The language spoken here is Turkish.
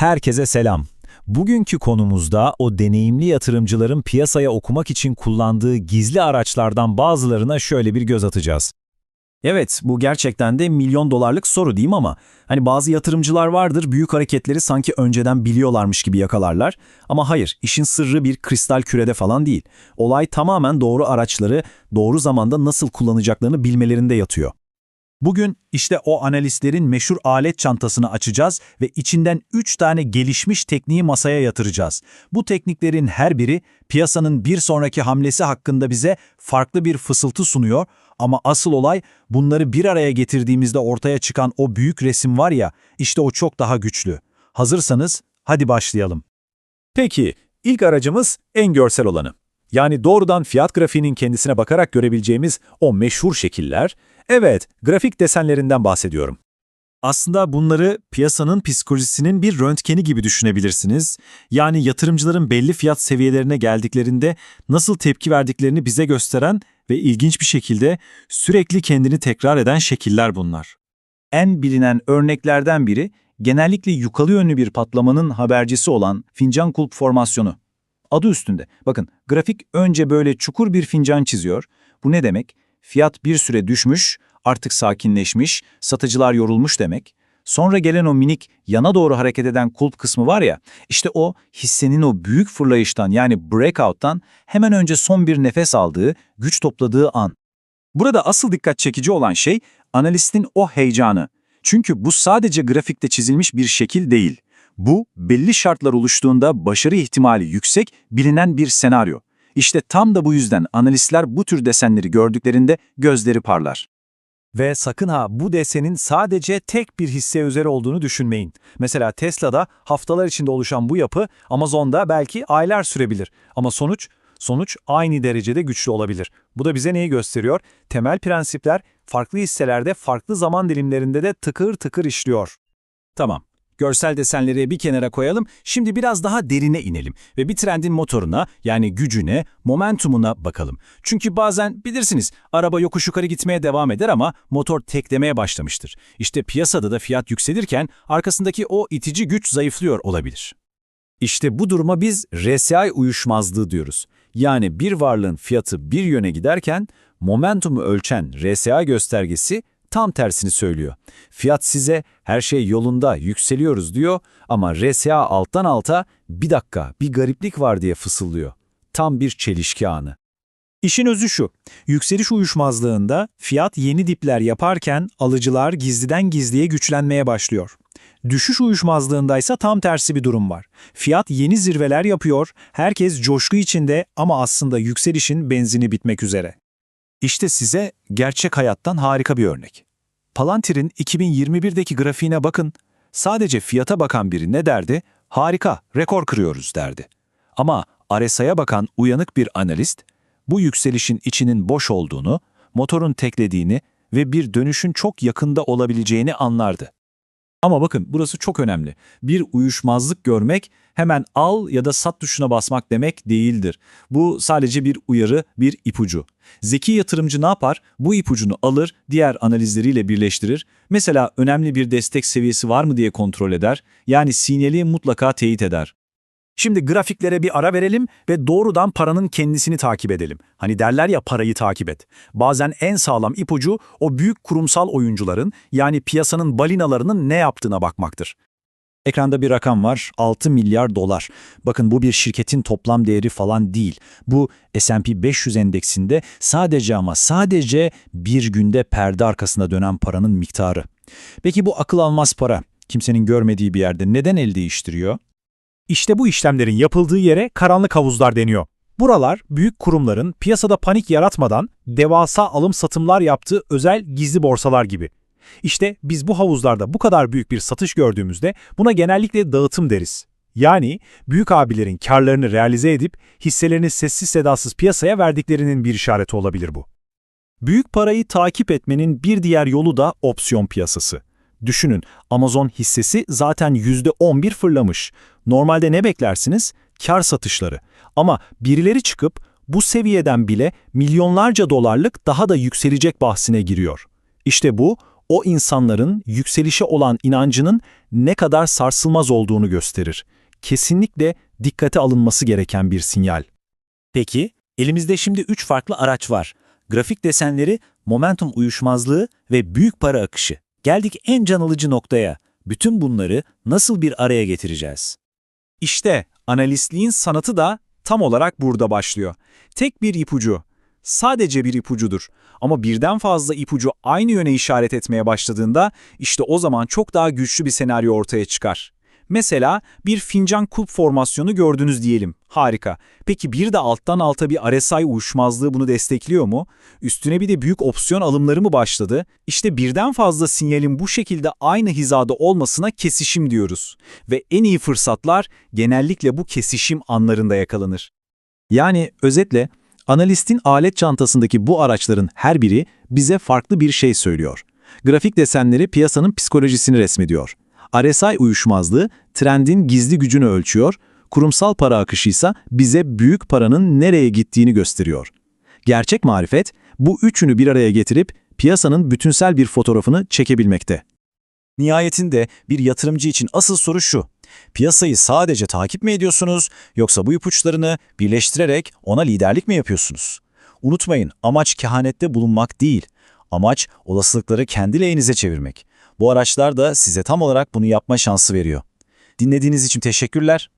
Herkese selam. Bugünkü konumuzda o deneyimli yatırımcıların piyasaya okumak için kullandığı gizli araçlardan bazılarına şöyle bir göz atacağız. Evet, bu gerçekten de milyon dolarlık soru değil mi ama? Hani bazı yatırımcılar vardır, büyük hareketleri sanki önceden biliyorlarmış gibi yakalarlar. Ama hayır, işin sırrı bir kristal kürede falan değil. Olay tamamen doğru araçları doğru zamanda nasıl kullanacaklarını bilmelerinde yatıyor. Bugün işte o analistlerin meşhur alet çantasını açacağız ve içinden 3 tane gelişmiş tekniği masaya yatıracağız. Bu tekniklerin her biri piyasanın bir sonraki hamlesi hakkında bize farklı bir fısıltı sunuyor ama asıl olay bunları bir araya getirdiğimizde ortaya çıkan o büyük resim var ya, işte o çok daha güçlü. Hazırsanız hadi başlayalım. Peki, ilk aracımız en görsel olanı. Yani doğrudan fiyat grafiğinin kendisine bakarak görebileceğimiz o meşhur şekiller, evet, grafik desenlerinden bahsediyorum. Aslında bunları piyasanın psikolojisinin bir röntgeni gibi düşünebilirsiniz. Yani yatırımcıların belli fiyat seviyelerine geldiklerinde nasıl tepki verdiklerini bize gösteren ve ilginç bir şekilde sürekli kendini tekrar eden şekiller bunlar. En bilinen örneklerden biri genellikle yukarı yönlü bir patlamanın habercisi olan fincan kulp formasyonu. Adı üstünde. Bakın grafik önce böyle çukur bir fincan çiziyor. Bu ne demek? Fiyat bir süre düşmüş, artık sakinleşmiş, satıcılar yorulmuş demek. Sonra gelen o minik yana doğru hareket eden kulp kısmı var ya, işte o hissenin o büyük fırlayıştan yani breakout'tan hemen önce son bir nefes aldığı, güç topladığı an. Burada asıl dikkat çekici olan şey analistin o heyecanı. Çünkü bu sadece grafikte çizilmiş bir şekil değil. Bu, belli şartlar oluştuğunda başarı ihtimali yüksek, bilinen bir senaryo. İşte tam da bu yüzden analistler bu tür desenleri gördüklerinde gözleri parlar. Ve sakın ha bu desenin sadece tek bir hisse üzeri olduğunu düşünmeyin. Mesela Tesla'da haftalar içinde oluşan bu yapı Amazon'da belki aylar sürebilir. Ama sonuç, sonuç aynı derecede güçlü olabilir. Bu da bize neyi gösteriyor? Temel prensipler farklı hisselerde farklı zaman dilimlerinde de tıkır tıkır işliyor. Tamam. Görsel desenleri bir kenara koyalım, şimdi biraz daha derine inelim ve bir trendin motoruna yani gücüne, momentumuna bakalım. Çünkü bazen bilirsiniz araba yokuş yukarı gitmeye devam eder ama motor teklemeye başlamıştır. İşte piyasada da fiyat yükselirken arkasındaki o itici güç zayıflıyor olabilir. İşte bu duruma biz RSI uyuşmazlığı diyoruz. Yani bir varlığın fiyatı bir yöne giderken momentumu ölçen RSI göstergesi tam tersini söylüyor. Fiyat size her şey yolunda, yükseliyoruz diyor ama RSA alttan alta bir dakika bir gariplik var diye fısıldıyor. Tam bir çelişki anı. İşin özü şu, yükseliş uyuşmazlığında fiyat yeni dipler yaparken alıcılar gizliden gizliye güçlenmeye başlıyor. Düşüş uyuşmazlığında ise tam tersi bir durum var. Fiyat yeni zirveler yapıyor, herkes coşku içinde ama aslında yükselişin benzini bitmek üzere. İşte size gerçek hayattan harika bir örnek. Palantir'in 2021'deki grafiğine bakın. Sadece fiyata bakan biri ne derdi? Harika, rekor kırıyoruz derdi. Ama RSI'ye bakan uyanık bir analist, bu yükselişin içinin boş olduğunu, motorun teklediğini ve bir dönüşün çok yakında olabileceğini anlardı. Ama bakın burası çok önemli. Bir uyuşmazlık görmek hemen al ya da sat tuşuna basmak demek değildir. Bu sadece bir uyarı, bir ipucu. Zeki yatırımcı ne yapar? Bu ipucunu alır, diğer analizleriyle birleştirir. Mesela önemli bir destek seviyesi var mı diye kontrol eder. Yani sinyali mutlaka teyit eder. Şimdi grafiklere bir ara verelim ve doğrudan paranın kendisini takip edelim. Hani derler ya parayı takip et. Bazen en sağlam ipucu o büyük kurumsal oyuncuların yani piyasanın balinalarının ne yaptığına bakmaktır. Ekranda bir rakam var, 6 milyar dolar. Bakın bu bir şirketin toplam değeri falan değil. Bu S&P 500 endeksinde sadece ama sadece bir günde perde arkasında dönen paranın miktarı. Peki bu akıl almaz para, kimsenin görmediği bir yerde neden el değiştiriyor? İşte bu işlemlerin yapıldığı yere karanlık havuzlar deniyor. Buralar büyük kurumların piyasada panik yaratmadan devasa alım satımlar yaptığı özel gizli borsalar gibi. İşte biz bu havuzlarda bu kadar büyük bir satış gördüğümüzde buna genellikle dağıtım deriz. Yani büyük abilerin karlarını realize edip hisselerini sessiz sedasız piyasaya verdiklerinin bir işareti olabilir bu. Büyük parayı takip etmenin bir diğer yolu da opsiyon piyasası. Düşünün, Amazon hissesi zaten %11 fırlamış. Normalde ne beklersiniz? Kar satışları. Ama birileri çıkıp bu seviyeden bile milyonlarca dolarlık daha da yükselecek bahsine giriyor. İşte bu, o insanların yükselişe olan inancının ne kadar sarsılmaz olduğunu gösterir. Kesinlikle dikkate alınması gereken bir sinyal. Peki, elimizde şimdi üç farklı araç var. Grafik desenleri, momentum uyuşmazlığı ve büyük para akışı. Geldik en can alıcı noktaya. Bütün bunları nasıl bir araya getireceğiz? İşte analistliğin sanatı da tam olarak burada başlıyor. Tek bir ipucu, sadece bir ipucudur. Ama birden fazla ipucu aynı yöne işaret etmeye başladığında işte o zaman çok daha güçlü bir senaryo ortaya çıkar. Mesela bir fincan kulp formasyonu gördünüz diyelim. Harika. Peki bir de alttan alta bir RSI uyuşmazlığı bunu destekliyor mu? Üstüne bir de büyük opsiyon alımları mı başladı? İşte birden fazla sinyalin bu şekilde aynı hizada olmasına kesişim diyoruz. Ve en iyi fırsatlar genellikle bu kesişim anlarında yakalanır. Yani özetle analistin alet çantasındaki bu araçların her biri bize farklı bir şey söylüyor. Grafik desenleri piyasanın psikolojisini resmediyor. RSI uyuşmazlığı trendin gizli gücünü ölçüyor, kurumsal para akışı ise bize büyük paranın nereye gittiğini gösteriyor. Gerçek marifet bu üçünü bir araya getirip piyasanın bütünsel bir fotoğrafını çekebilmekte. Nihayetinde bir yatırımcı için asıl soru şu. Piyasayı sadece takip mi ediyorsunuz yoksa bu ipuçlarını birleştirerek ona liderlik mi yapıyorsunuz? Unutmayın amaç kehanette bulunmak değil. Amaç olasılıkları kendi lehinize çevirmek. Bu araçlar da size tam olarak bunu yapma şansı veriyor. Dinlediğiniz için teşekkürler.